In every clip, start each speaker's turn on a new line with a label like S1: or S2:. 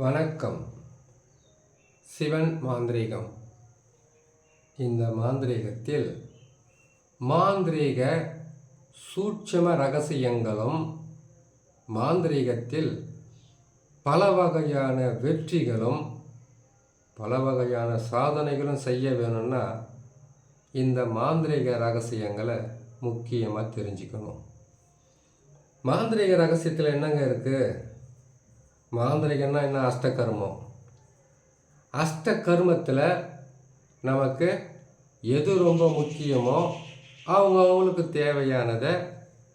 S1: வணக்கம். சிவன் மாந்திரீகம். இந்த மாந்திரீகத்தில் மாந்திரீக சூட்சம ரகசியங்களும் மாந்திரீகத்தில் பல வகையான வெற்றிகளும் பல வகையான சாதனைகளும் செய்ய வேணும்னா இந்த மாந்திரீக ரகசியங்களை முக்கியமாக தெரிஞ்சுக்கணும். மாந்திரீக ரகசியத்தில் என்னங்க இருக்குது மாந்திரிகன்னா என்ன? அஷ்டகர்மம். அஷ்டகர்மத்தில் நமக்கு எது ரொம்ப முக்கியமோ அவங்க அவங்களுக்கு தேவையானதை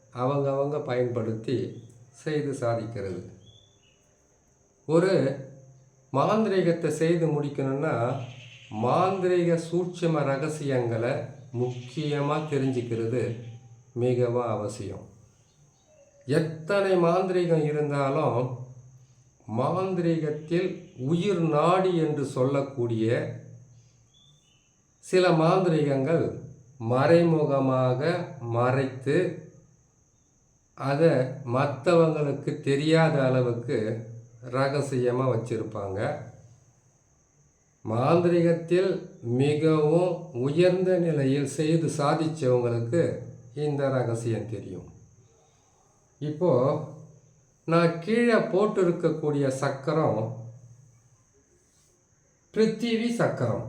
S1: அவங்க அவங்க பயன்படுத்தி செய்து சாதிக்கிறது. ஒரு மாந்திரீகத்தை செய்து முடிக்கணும்னா மாந்திரீக சூட்சம ரகசியங்களை முக்கியமாக தெரிஞ்சுக்கிறது மிகவும் அவசியம். எத்தனை மாந்திரீகம் இருந்தாலும் மாந்திரீகத்தில் உயிர் நாடி என்று சொல்லக்கூடிய சில மாந்திரீகங்கள் மறைமுகமாக மறைத்து அதை மற்றவங்களுக்கு தெரியாத அளவுக்கு ரகசியமாக வச்சுருப்பாங்க. மாந்திரிகத்தில் மிகவும் உயர்ந்த நிலையில் செய்து சாதித்தவங்களுக்கு இந்த ரகசியம் தெரியும். இப்போது நான் கீழே போட்டு இருக்கக்கூடிய சக்கரம் பிருத்திவி சக்கரம்.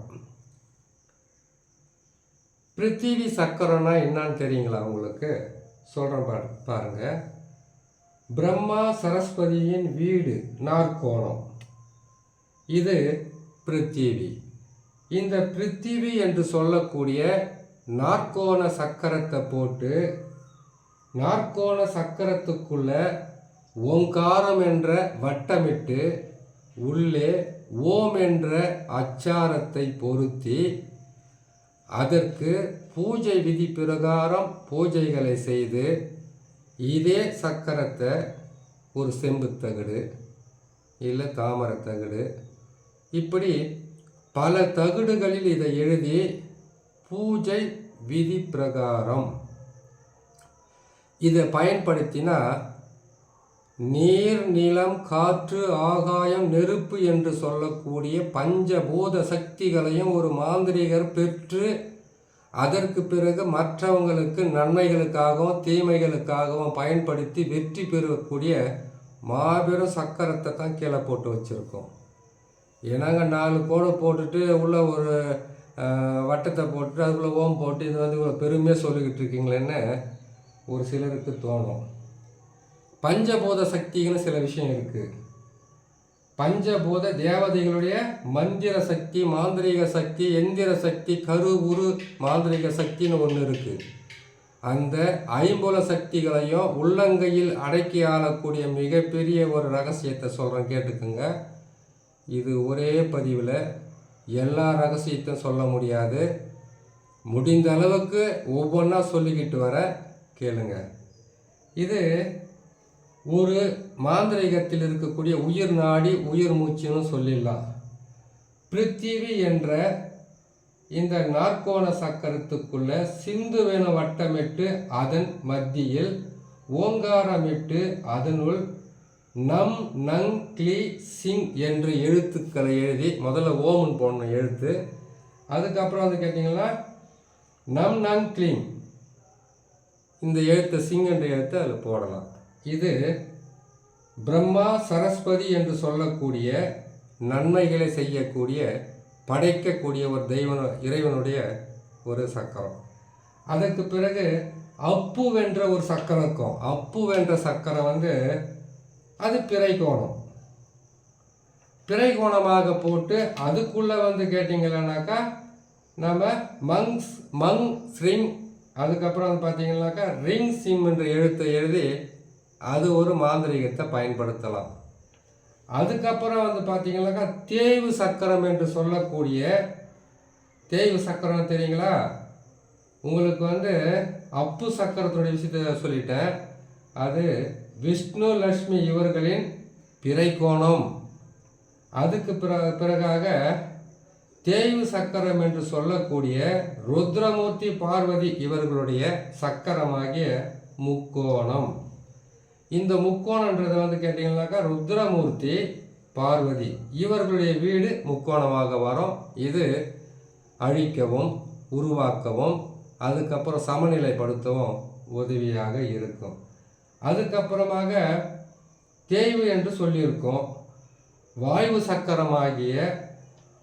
S1: பிருத்திவி சக்கரம்னா என்னன்னு தெரியுங்களா உங்களுக்கு? சொல்கிறேன் பாரு பாருங்கள் பிரம்மா சரஸ்வதியின் வீடு நாற்கோணம். இது பிருத்திவி. இந்த பிருத்திவி என்று சொல்லக்கூடிய நாற்கோண சக்கரத்தை போட்டு நாற்கோண சக்கரத்துக்குள்ள ஓங்காரம் என்ற வட்டமிட்டு உள்ளே ஓம் என்ற அச்சாரத்தை பொருத்தி அதற்கு பூஜை விதி பிரகாரம் பூஜைகளை செய்து இதே சக்கரத்தை ஒரு செம்பு தகடு இல்லை தாமரை தகடு இப்படி பல தகடுகளில் இதை எழுதி பூஜை விதி பிரகாரம். இதை பயன்படுத்தினா நீர் நிலம் காற்று ஆகாயம் நெருப்பு என்று சொல்லக்கூடிய பஞ்சபூத சக்திகளையும் ஒரு மாந்திரிகர் பெற்று அதற்கு பிறகு மற்றவங்களுக்கு நன்மைகளுக்காகவும் தீமைகளுக்காகவும் பயன்படுத்தி வெற்றி பெறக்கூடிய மாபெரும் சக்கரத்தை தான் கீழே போட்டு வச்சுருக்கோம். ஏன்னாங்க நாலு கோடை போட்டுட்டு உள்ள ஒரு வட்டத்தை போட்டுட்டு அதுக்குள்ளே ஓம் போட்டு இது வந்து இவ்வளோ பெருமையாக சொல்லிக்கிட்டு இருக்கீங்களேன்னு ஒரு சிலருக்கு தோணும். பஞ்சபூத சக்திகள்னு சில விஷயம் இருக்குது பஞ்சபூத தேவதைகளுடைய மந்திர சக்தி மாந்திரிக சக்தி எந்திர சக்தி கரு உரு மாந்திரிக சக்தின்னு ஒன்று இருக்குது அந்த ஐம்புல சக்திகளையும் உள்ளங்கையில் அடக்கி ஆளக்கூடிய மிகப்பெரிய ஒரு ரகசியத்தை சொல்கிறேன் கேட்டுக்குங்க. இது ஒரே பதிவில் எல்லா ரகசியத்தையும் சொல்ல முடியாது. முடிந்த அளவுக்கு ஒவ்வொன்றா சொல்லிக்கிட்டு வர கேளுங்க. இது ஒரு மாந்திரிகத்தில் இருக்கக்கூடிய உயிர் நாடி உயிர் மூச்சுன்னு சொல்லிடலாம். பிருத்திவி என்ற இந்த நாற்கோண சக்கரத்துக்குள்ள சிந்துவென வட்டமிட்டு அதன் மத்தியில் ஓங்காரமிட்டு அதனுள் நம் நங் கிளி சிங் என்று எழுத்துக்களை எழுதி முதல்ல ஓமன் போடணும் எழுத்து. அதுக்கப்புறம் வந்து கேட்டிங்கன்னா நம் நங் கிளீன் இந்த எழுத்தை சிங் என்ற எழுத்தை அதில் போடலாம். இது பிரம்மா சரஸ்வதி என்று சொல்லக்கூடிய நன்மைகளை செய்யக்கூடிய படைக்கக்கூடிய ஒரு தெய்வன இறைவனுடைய ஒரு சக்கரம். அதற்கு பிறகு அப்பு வென்ற ஒரு சக்கரம் இருக்கும். அப்பு வென்ற சக்கரம் வந்து அது பிறை கோணம். பிறை கோணமாக போட்டு அதுக்குள்ளே வந்து கேட்டிங்கன்னாக்கா நம்ம மங்ஸ் மங் ஸ்ரிங் அதுக்கப்புறம் வந்து பார்த்தீங்கன்னாக்கா ரிங் சிம் என்ற எழுத்தை எழுதி அது ஒரு மாந்திரிகத்தை பயன்படுத்தலாம். அதுக்கப்புறம் வந்து பார்த்தீங்கன்னாக்கா தேய்வு சக்கரம் என்று சொல்லக்கூடிய தேய்வு சக்கரம் தெரியுங்களா? உங்களுக்கு வந்து அப்பு சக்கரத்துடைய விஷயத்தை சொல்லிட்டேன். அது விஷ்ணு லக்ஷ்மி இவர்களின் பிறைக்கோணம் அதுக்கு பிற பிறகாக தேய்வு சக்கரம் என்று சொல்லக்கூடிய ருத்ரமூர்த்தி பார்வதி இவர்களுடைய சக்கரமாகிய முக்கோணம். இந்த முக்கோணன்றது வந்து கேட்டிங்கனாக்கா ருத்ரமூர்த்தி பார்வதி. இவர்களுடைய வீடு முக்கோணமாக வரும். இது அழிக்கவும் உருவாக்கவும் அதுக்கப்புறம் சமநிலைப்படுத்தவும் உதவியாக இருக்கும். அதுக்கப்புறமாக தேய்வு என்று சொல்லியிருக்கோம். வாயு சக்கரமாகிய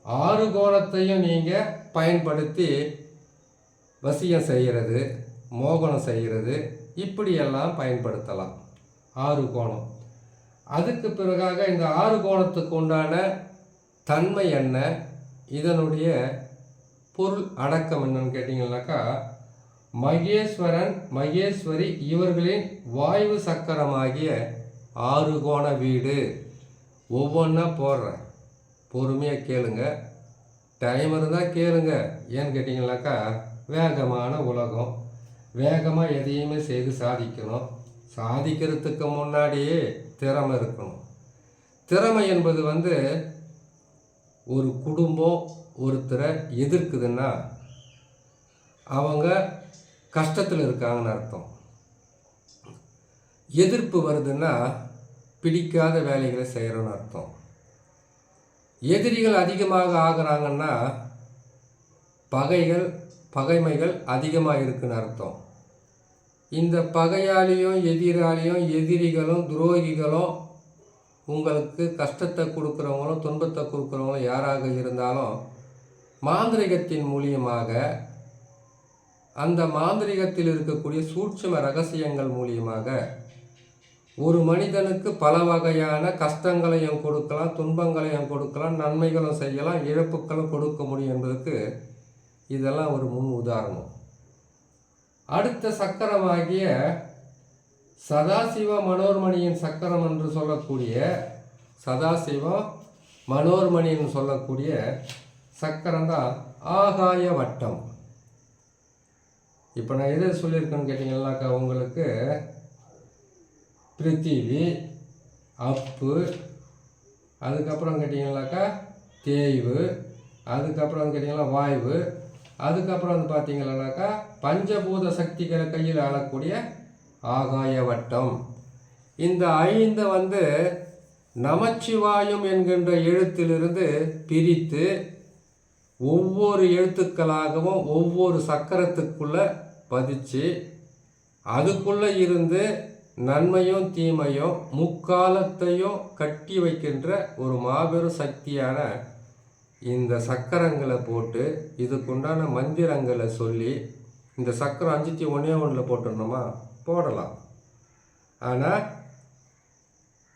S1: ஆறு கோணத்தையும் நீங்கள் பயன்படுத்தி வசியம் செய்கிறது மோகனம் செய்கிறது. இப்படியெல்லாம் பயன்படுத்தலாம். ஆறு கோணம். அதுக்கு பிறகாக இந்த ஆறு கோணத்துக்கு உண்டான தன்மை என்ன? இதனுடைய பொருள் அடக்கம் என்னன்னு கேட்டிங்கனாக்கா மகேஸ்வரன் மகேஸ்வரி இவர்களின் வாயு சக்கரமாகிய ஆறு கோண வீடு. ஒவ்வொன்றா போடுறேன். பொறுமையாக கேளுங்க. டைம் இருந்தால் கேளுங்க. ஏன்னு கேட்டிங்கனாக்கா வேகமான உலகம். வேகமாக எதையுமே செய்து சாதிக்கணும். சாதிக்கிறதுக்கு முன்னாடியே திறமை இருக்கணும். திறமை என்பது வந்து ஒரு குடும்பம் ஒருத்தரை எதிர்க்குதுன்னா அவங்க கஷ்டத்தில் இருக்காங்கன்னு அர்த்தம். எதிர்ப்பு வருதுன்னா பிடிக்காத வேலைகளை செய்கிறோன்னு அர்த்தம். எதிரிகள் அதிகமாக ஆகிறாங்கன்னா பகைகள் பகைமைகள் அதிகமாக இருக்குன்னு அர்த்தம். இந்த பகையாளியும் எதிராளியும் எதிரிகளும் துரோகிகளும் உங்களுக்கு கஷ்டத்தை கொடுக்குறவங்களும் துன்பத்தை கொடுக்குறவங்களும் யாராக இருந்தாலும் மாந்திரிகத்தின் மூலியமாக அந்த மாந்திரிகத்தில் இருக்கக்கூடிய சூட்சும ரகசியங்கள் மூலியமாக ஒரு மனிதனுக்கு பல வகையான கஷ்டங்களையும் கொடுக்கலாம் துன்பங்களையும் கொடுக்கலாம் நன்மைகளும் செய்யலாம் இழப்புகளும் கொடுக்க முடியும் என்பதற்கு இதெல்லாம் ஒரு முன் உதாரணம். அடுத்த சக்கரமாகிய சதாசிவ மனோர்மணியின் சக்கரம் என்று சொல்லக்கூடிய சதாசிவ மனோர்மணின்னு சொல்லக்கூடிய சக்கரம் தான் ஆகாய வட்டம். இப்போ நான் எது சொல்லியிருக்கேன்னு கேட்டிங்கன்னாக்கா உங்களுக்கு பிருத்திவி அப்பு அதுக்கப்புறம் கேட்டிங்கனாக்கா தேய்வு அதுக்கப்புறம் கேட்டிங்கன்னா வாய்வு அதுக்கப்புறம் வந்து பார்த்தீங்கன்னாக்கா பஞ்சபூத சக்திகளை கையில் ஆளக்கூடிய ஆகாய வட்டம் இந்த ஐந்து வந்து நமச்சிவாயம் என்கின்ற எழுத்திலிருந்து பிரித்து ஒவ்வொரு எழுத்துக்களாகவும் ஒவ்வொரு சக்கரத்துக்குள்ளே பதிச்சு அதுக்குள்ளே இருந்து நன்மையும் தீமையும் முக்காலத்தையும் கட்டி வைக்கின்ற ஒரு மாபெரும் சக்தியான இந்த சக்கரங்களை போட்டு இதுக்குண்டான மந்திரங்களை சொல்லி இந்த சக்கரம் அஞ்சுத்தி ஒன்றே ஒன்றில் போட்டுடணுமா? போடலாம். ஆனால்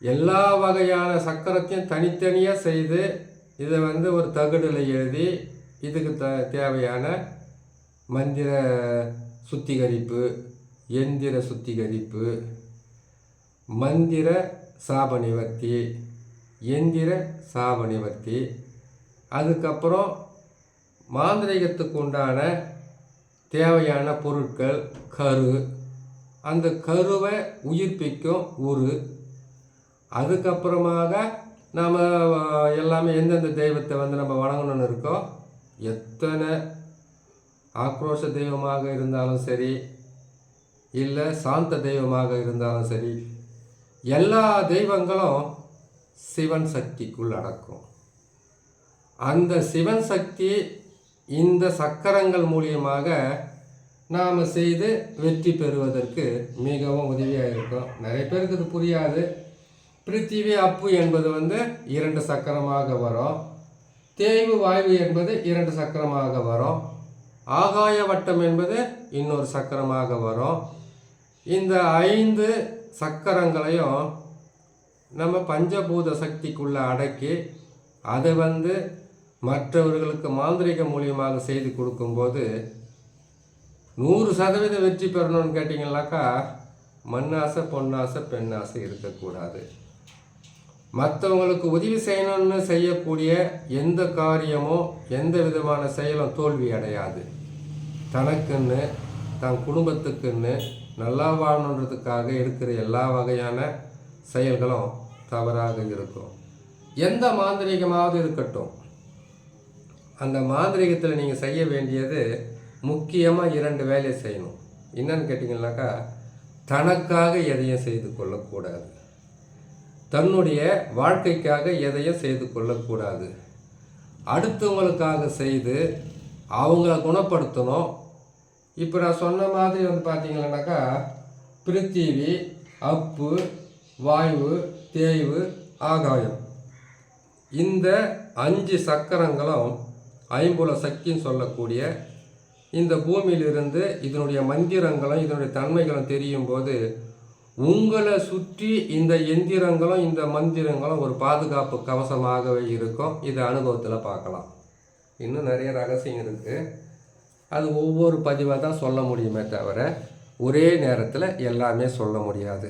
S1: எல்லா வகையான சக்கரத்தையும் தனித்தனியாக செய்து இதை வந்து ஒரு தகடில் எழுதி இதுக்கு த தேவையான மந்திர சுத்திகரிப்பு எந்திர சுத்திகரிப்பு மந்திர சாப நிவர்த்தி எந்திர சாப நிவர்த்தி அதுக்கப்புறம் மாந்திரிகத்துக்கு உண்டான தேவையான பொருட்கள் கரு. அந்த கருவை உயிர்ப்பிக்கும் உரு. அதுக்கப்புறமாக நாம் எல்லாமே எந்தெந்த தெய்வத்தை வந்து நம்ம வணங்கணும்னு இருக்கோ எத்தனை ஆக்ரோஷ தெய்வமாக இருந்தாலும் சரி இல்லை சாந்த தெய்வமாக இருந்தாலும் சரி எல்லா தெய்வங்களும் சிவன் சக்திக்குள் அடக்கும். அந்த சிவன் சக்தி இந்த சக்கரங்கள் மூலியமாக நாம் செய்து வெற்றி பெறுவதற்கு மிகவும் உதவியாக இருக்கும். நிறைய பேருக்கு இது புரியாது. பிருத்திவி அப்பு என்பது வந்து இரண்டு சக்கரமாக வரும். தேய்வு வாய்வு என்பது இரண்டு சக்கரமாக வரும். ஆகாய வட்டம் என்பது இன்னொரு சக்கரமாக வரும். இந்த ஐந்து சக்கரங்களையும் நம்ம பஞ்சபூத சக்திக்குள்ளே அடக்கி அதை வந்து மற்றவர்களுக்கு மாந்திரிகம் மூலியமாக செய்து கொடுக்கும்போது நூறு சதவீதம் வெற்றி பெறணும்னு கேட்டிங்கனாக்கா மண்ணாசை பொன்னாசை பெண்ணாசை இருக்கக்கூடாது. மற்றவங்களுக்கு உதவி செய்யணும்னு செய்யக்கூடிய எந்த காரியமோ எந்த விதமான செயலும் தோல்வி அடையாது. தனக்குன்னு தன் குடும்பத்துக்குன்னு நல்லா வாழணுன்றதுக்காக இருக்கிற எல்லா வகையான செயல்களும் தவறாக இருக்கும். எந்த மாந்திரிகமாவது இருக்கட்டும். அந்த மாந்திரிகத்தில் நீங்கள் செய்ய வேண்டியது முக்கியமாக இரண்டு வேலையை செய்யணும். என்னன்னு கேட்டிங்கனாக்கா தனக்காக எதையும் செய்து கொள்ளக்கூடாது. தன்னுடைய வாழ்க்கைக்காக எதையும் செய்து கொள்ளக்கூடாது. அடுத்தவங்களுக்காக செய்து அவங்கள குணப்படுத்தணும். இப்போ நான் சொன்ன மாதிரி வந்து பார்த்தீங்கன்னாக்கா பிருத்திவி அப்பு வாயு தேய்வு ஆகாயம். இந்த அஞ்சு சக்கரங்களும் ஐம்புல சக்தின்னு சொல்லக்கூடிய இந்த பூமியிலிருந்து இதனுடைய மந்திரங்களும் இதனுடைய தன்மைகளும் தெரியும் போது உங்களை சுற்றி இந்த எந்திரங்களும் இந்த மந்திரங்களும் ஒரு பாதுகாப்பு கவசமாகவே இருக்கும். இதை அனுபவத்தில் பார்க்கலாம். இன்னும் நிறைய ரகசியம் இருக்குது அது ஒவ்வொரு பதிவாக தான் சொல்ல முடியுமே தவிர ஒரே நேரத்தில் எல்லாமே சொல்ல முடியாது.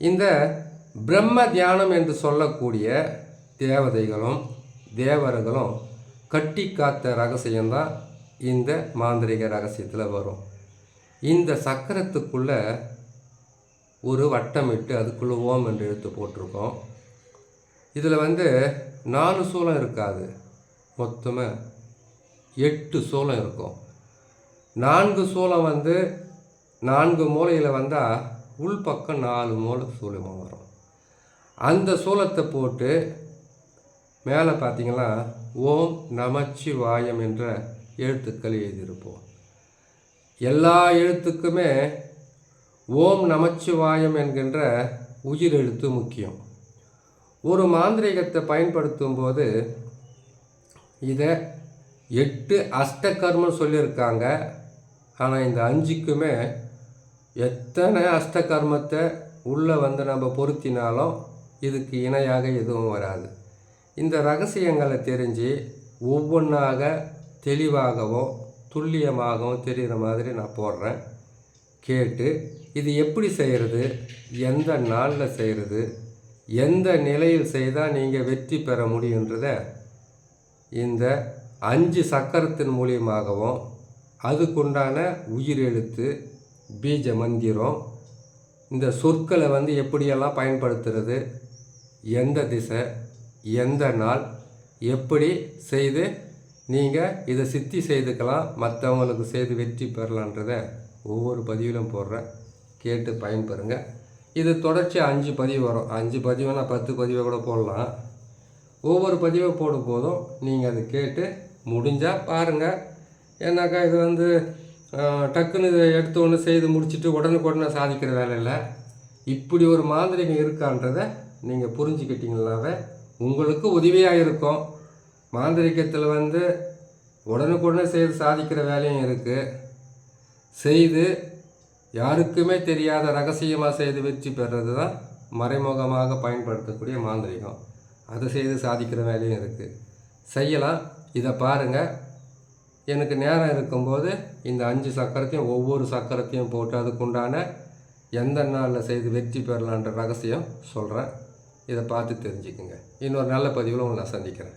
S1: இந்த பிரம்ம தியானம் என்று சொல்லக்கூடிய தேவதைகளும் தேவர்களும் கட்டி காத்த ரகசியம்தான் இந்த மாந்திரிக ரகசியத்தில் வரும். இந்த சக்கரத்துக்குள்ளே ஒரு வட்டமிட்டு அதுக்குள்ளே ஓம் என்று எழுத்து போட்டிருக்கோம். இதில் வந்து நாலு சூளம் இருக்காது. மொத்தமாக எட்டு சூளம் இருக்கும். நான்கு சூளம் வந்து நான்கு மூலையில் வந்தால் உள்பக்கம் நாலு மூலை சூளமாக வரும். அந்த சூளத்தை போட்டு மேலே பார்த்தீங்கன்னா ஓம் நமச்சிவாயம் என்ற எழுத்துக்கள் எழுதியிருப்போம். எல்லா எழுத்துக்குமே ஓம் நமச்சிவாயம் என்கின்ற உயிர் எழுத்து முக்கியம். ஒரு மாந்திரிகத்தை பயன்படுத்தும் போது இதை எட்டு அஷ்டகர்மம் சொல்லியிருக்காங்க. ஆனால் இந்த அஞ்சுக்குமே எத்தனை அஷ்டகர்மத்தை உள்ளே வந்து நம்ம பொருத்தினாலும் இதுக்கு இணையாக எதுவும் வராது. இந்த ரகசியங்களை தெரிஞ்சு ஒவ்வொன்றாக தெளிவாகவும் துல்லியமாகவும் தெரிகிற மாதிரி நான் போடுறேன். கேட்டு இது எப்படி செய்கிறது எந்த நாளில் செய்கிறது எந்த நிலையில் செய்தால் நீங்கள் வெற்றி பெற முடியுன்றத இந்த அஞ்சு சக்கரத்தின் மூலியமாகவும் அதுக்குண்டான உயிரெழுத்து பீஜ மந்திரம் இந்த சொற்களை வந்து எப்படியெல்லாம் பயன்படுத்துறது எந்த திசை எந்த நாள் எப்படி செய்து நீங்கள் இதை சித்தி செய்துக்கலாம் மற்றவங்களுக்கு செய்து வெற்றி பெறலான்றத ஒவ்வொரு பதிவிலும் போடுறேன். கேட்டு பயன்பெறுங்க இது தொடர்ச்சி அஞ்சு பதிவு வரும். அஞ்சு பதிவுனா பத்து பதிவை கூட போடலாம். ஒவ்வொரு பதிவை போடும் போதும் நீங்கள் அதை கேட்டு முடிஞ்சால் பாருங்கள் ஏன்னாக்கா இது வந்து டக்குன்னு இதை எடுத்து ஒன்று செய்து முடிச்சுட்டு உடனுக்குடனே சாதிக்கிற வேலையில் இப்படி ஒரு மாந்திரிகம் இருக்கான்றதை நீங்கள் புரிஞ்சுக்கிட்டீங்களாவே உங்களுக்கு உதவியாக இருக்கும் மாந்திரிகத்தில் வந்து உடனுக்குடனே செய்து சாதிக்கிற வேலையும் இருக்குது செய்து யாருக்குமே தெரியாத ரகசியமாக செய்து வெற்றி பெறுறது தான் மறைமுகமாக பயன்படுத்தக்கூடிய மாந்திரிகம். அதை செய்து சாதிக்கிற வேலையும் இருக்குது செய்யலாம். இதை பாருங்கள் எனக்கு நேரம் இருக்கும்போது இந்த அஞ்சு சக்கரத்தையும் ஒவ்வொரு சக்கரத்தையும் போட்டு அதுக்குண்டான எந்த நாளில் செய்து வெற்றி பெறலான்ற ரகசியம் சொல்கிறேன் இதை பார்த்து தெரிஞ்சுக்குங்க. இன்னொரு நல்ல பதிவில் உங்களை நான் சந்திக்கிறேன்.